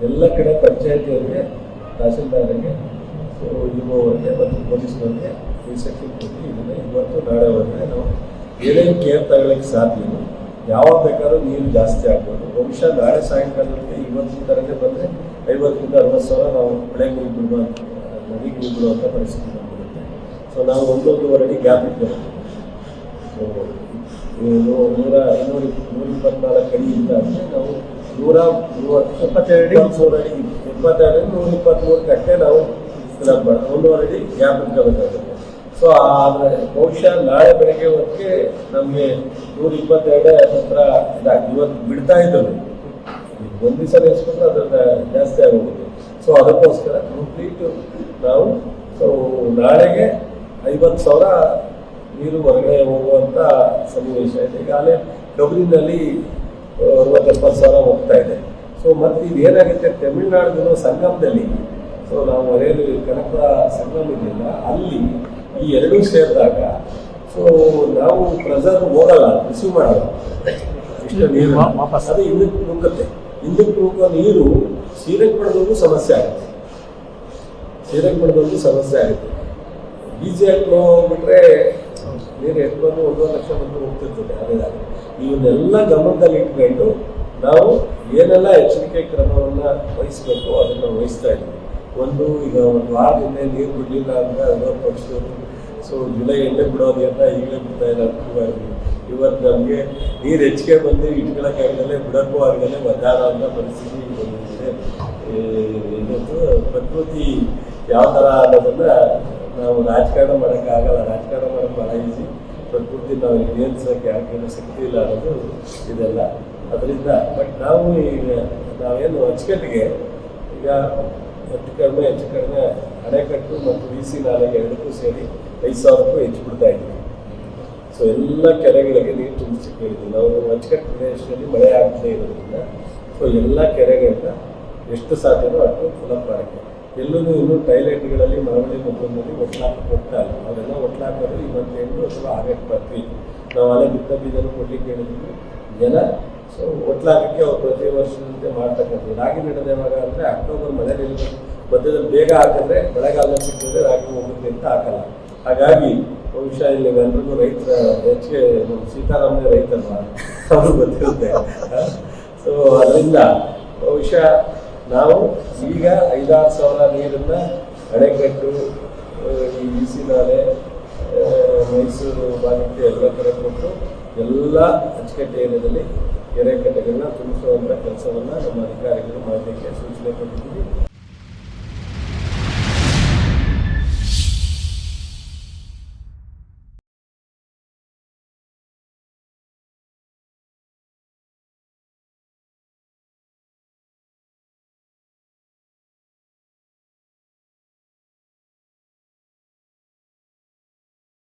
ಎಲ್ಲ ಕಡೆ ಪಂಚಾಯತಿಯವರಿಗೆ, ತಹಸೀಲ್ದಾರರಿಗೆ, ಸೊ ಇರುವವರಿಗೆ ಮತ್ತು ಪೊಲೀಸ್ನವರಿಗೆ ಇನ್ಸ್ಟ್ರಕ್ಷನ್ ಕೊಟ್ಟು ಇದನ್ನು ಇವತ್ತು ನಾಳೆ ಹೊರಗೆ ನಾವು ಏನೇನು ಕೇರ್ ತಗೊಳ್ಳೋಕ್ಕೆ ಸಾಧ್ಯ ಇಲ್ಲ. ಯಾವಾಗ ಬೇಕಾದ್ರೂ ನೀರು ಜಾಸ್ತಿ ಆಗ್ಬೋದು. ಬಹುಶಃ ನಾಳೆ ಸಾಯಂಕಾಲಕ್ಕೆ ಇವತ್ತಿನ ಥರನೇ ಬಂದರೆ ಐವತ್ತರಿಂದ ಅರವತ್ತು ಸಾವಿರ ನಾವು ನೀರು ಬಿಡುವ ನದಿಗೆ ನೀರು ಬಿಡುವಂಥ ಪರಿಸ್ಥಿತಿ ಬಂದಿರುತ್ತೆ ಸೊ ನಾವು ಒಂದೊಂದುವರೆ ಅಡಿ ಗ್ಯಾಪ್ ಇಟ್ಕೊಳ್ತೀವಿ ಸೊ ನೂರ ಇನ್ನೂರ ನೂರ ಇಪ್ಪತ್ನಾಲ್ಕು ಅಡಿಯಿಂದ ಅಂದರೆ ನಾವು ನೂರ ಮೂವತ್ತು ಎಪ್ಪತ್ತೆರಡು ಅಡಿ? ನೂರ ಅಡಿ ಇಪ್ಪತ್ತೆರಡು ನೂರ ಇಪ್ಪತ್ತ್ಮೂರು ಗಂಟೆ ನಾವು ಮಾಡೋದು ಒಂದೂವರೆ ಅಡಿ ಗ್ಯಾಪ್ ಇಟ್ಕೋಬೇಕಾಗುತ್ತೆ. ಸೊ ಆದರೆ ಬಹುಶಃ ನಾಳೆ ಬೆಳಗ್ಗೆ ಹೊತ್ತಿಗೆ ನಮಗೆ ನೂರ ಇಪ್ಪತ್ತೆರಡು ಹತ್ರ ಇದಾಗಿ ಇವತ್ತು ಬಿಡ್ತಾ ಇದ್ದವು ಒಂದು ದಿವಸ ನೆನೆಸ್ಕೊಂಡ್ರೆ ಅದ್ರ ಜಾಸ್ತಿ ಆಗೋಗುತ್ತೆ. ಸೊ ಅದಕ್ಕೋಸ್ಕರ ಕಂಪ್ಲೀಟ್ ನಾವು ಸೊ ನಾಳೆಗೆ ಐವತ್ತು ಸಾವಿರ ನೀರು ಹೊರಗಡೆ ಹೋಗುವಂಥ ಸನ್ನಿವೇಶ ಇದೆ. ಈಗಾಗಲೇ ಕಬಿನಿನಲ್ಲಿ ಅರವತ್ತು ಎಪ್ಪತ್ತು ಸಾವಿರ ಹೋಗ್ತಾ ಇದೆ. ಸೊ ಮತ್ತು ಇದು ಏನಾಗುತ್ತೆ? ತಮಿಳ್ನಾಡಿನ ಸಂಗಮದಲ್ಲಿ ಸೊ ನಾವು ಮರೆಯಲು ಕನಕಪುರ ಸಂಗಮ ಇದೆಯಲ್ಲ ಅಲ್ಲಿ ಈ ಎರಡೂ ಸೇರಿದಾಗ ಸೊ ನಾವು ಪ್ರೆಸರ್ ಹೋಗಲ್ಲ ರಿಸೀವ್ ಮಾಡಲ್ಲ. ಇಷ್ಟು ನೀರು. ವಾಪಸ್. ಅದು ಹಿಂದಕ್ಕೆ ನುಗ್ಗುತ್ತೆ. ಹಿಂದಕ್ಕೆ ನುಗ್ಗೋ ನೀರು ಸೀರೆಗೆ ಪಡೆದವ್ರಿಗೂ ಸಮಸ್ಯೆ ಆಗುತ್ತೆ. ಸೀರೆಗೆ ಪಡೆದವ್ರಿಗೂ ಸಮಸ್ಯೆ ಆಗುತ್ತೆ. ಬೀಜ ಫ್ಲೋ ಇವನ್ನೆಲ್ಲ ಗಮನದಲ್ಲಿ ಇಟ್ಕೊಂಡು ನಾವು ಏನೆಲ್ಲ ಎಚ್ಚರಿಕೆ ಕ್ರಮವನ್ನು ವಹಿಸ್ಬೇಕು, ಅದನ್ನು ವಹಿಸ್ತಾ ಇದ್ದೀವಿ ಒಂದು, ಈಗ ಒಂದು ವಾರದಿಂದ ನೀರು ಬಿಡಲಿಲ್ಲ ಅಂದರೆ ಅದನ್ನ ಪಕ್ಷದವರು. ಸೊ ಜುಲೈ ಬಿಡೋದು ಅಂತ ಈಗಲೇ ಬಿಡ್ತಾ ಇಲ್ಲ ಅನುಕೂಲವಾಗಿ ಇವತ್ತು ನಮಗೆ ನೀರು ಹೆಚ್ಚಿಗೆ ಬಂದು ಇಟ್ಕೊಳ್ಳೋಕ್ಕಾಗಲೇ ಬಿಡೋಕ್ಕೂ ಆಗಲೇ ಮಧ್ಯಾಹ್ನ ಅಂತ ಪರಿಸ್ಥಿತಿ ಬಂದಿದೆ. ಏನಂತೂ ಪ್ರಕೃತಿ ಯಾವ ಥರ ಅನ್ನೋದನ್ನು ನಾವು ರಾಜಕಾರಣ ಮಾಡೋಕ್ಕಾಗಲ್ಲ. ರಾಜಕಾರಣ ಮಾಡೋಕ್ಕೆ ಭಾಳ ಈಸಿ. ಪ್ರಕೃತಿ ನಾವು ನಿಯಂತ್ರಿಸೋಕ್ಕೆ ಯಾಕೆ ಶಕ್ತಿ ಇಲ್ಲ ಅನ್ನೋದು ಇದೆಲ್ಲ. ಅದರಿಂದ ಬಟ್ ನಾವು ಈಗ, ನಾವೇನು ಅಚ್ಚುಕಟ್ಟಿಗೆ, ಈಗ ಹೆಚ್ಚು ಕಡಿಮೆ ಹೆಚ್ಚು ಕಡಿಮೆ ಅಣೆಕಟ್ಟು ಮತ್ತು ವಿ ಸಿ ನಾಲೆಗೆ ಎರಡಕ್ಕೂ ಸೇರಿ ಐದು ಸಾವಿರಕ್ಕೂ ಹೆಚ್ಚು ಬಿಡ್ತಾ ಇದ್ವಿ ಸೊ ಎಲ್ಲ ಕೆರೆಗಳಿಗೆ ನೀರು ತುಂಬಿಸಿಕ್ಕೆ ಇದ್ವಿ ನಾವು ಅಚ್ಚುಕಟ್ಟು ಪ್ರದೇಶದಲ್ಲಿ ಮಳೆ ಆಗದೇ ಇರೋದ್ರಿಂದ ಸೊ ಎಲ್ಲ ಕೆರೆಗಳನ್ನ ಎಷ್ಟು ಸಾಧ್ಯನೋ ಅಷ್ಟು ಫುಲಪ್ ಮಾಡೋಕ್ಕೆ ಎಲ್ಲೂ ಇನ್ನೂ ಟೈಲೆಟ್ಗಳಲ್ಲಿ ಮರವಳ್ಳಿ ಮತ್ತೊಂದಲ್ಲಿ ಒಟ್ಲಾಕ್ ಇಲ್ಲ ಅವೆಲ್ಲ ಒಟ್ಲಾಕರು ಇಪ್ಪತ್ತೆಂಟು ಅಥವಾ ಆಗಕ್ಕೆ ಬರ್ತೀವಿ ನಾವು ಅಲ್ಲೇ ಬಿತ್ತ ಬೀದರು ಕೊಡ್ಲಿಕ್ಕೆ ಹೇಳಿದ್ವಿ. ಜನ, ಸೊ ಒಟ್ಲಾಕಕ್ಕೆ ಅವ್ರು ಪ್ರತಿ ವರ್ಷದಂತೆ ಮಾಡ್ತಕ್ಕಂಥದ್ದು. ರಾಗಿ ನಡೆದ ಯಾವಾಗ ಅಂದರೆ ಅಕ್ಟೋಬರ್ ಮಳೆ ನಿಲ್ಲ ಮಧ್ಯದಲ್ಲಿ ಬೇಗ ಹಾಕಿದ್ರೆ ಮಳೆಗಾಲ ಸಿಕ್ಕಿದ್ರೆ ರಾಗಿ ಹೋಗುತ್ತೆ ಅಂತ ಹಾಕಲ್ಲ. ಹಾಗಾಗಿ ಬಹುಶಃ ಇಲ್ಲಿ ಎಲ್ರಿಗೂ ರೈತರ ಹೆಚ್ಚಿಗೆ ನಮ್ಮ ಸೀತಾರಾಮನೇ ರೈತಲ್ವಾ ಅವ್ರಿಗೆ ಗೊತ್ತಿರುತ್ತೆ. ಸೊ ಅದರಿಂದ ಬಹುಶಃ ನಾವು ಈಗ ಐದಾರು ಸಾವಿರ ನೀರನ್ನ ಅಣೆಕಟ್ಟು ಈ ಬಿಸಿ ನಾಲೆ ಮೈಸೂರು ಬಾಗಿಟ್ಟು ಎಲ್ಲ ಕಡೆ ಕೊಟ್ಟು ಎಲ್ಲ ಅಚ್ಚುಕಟ್ಟೆ ಏರಿಯಾದಲ್ಲಿ ಕೆರೆ ಕಟ್ಟೆಗಳನ್ನ ತುಂಬಿಸುವಂಥ ಕೆಲಸವನ್ನು ನಮ್ಮ ಅಧಿಕಾರಿಗಳು ಮಾಡಲಿಕ್ಕೆ ಸೂಚನೆ ಕೊಟ್ಟಿದ್ದಾರೆ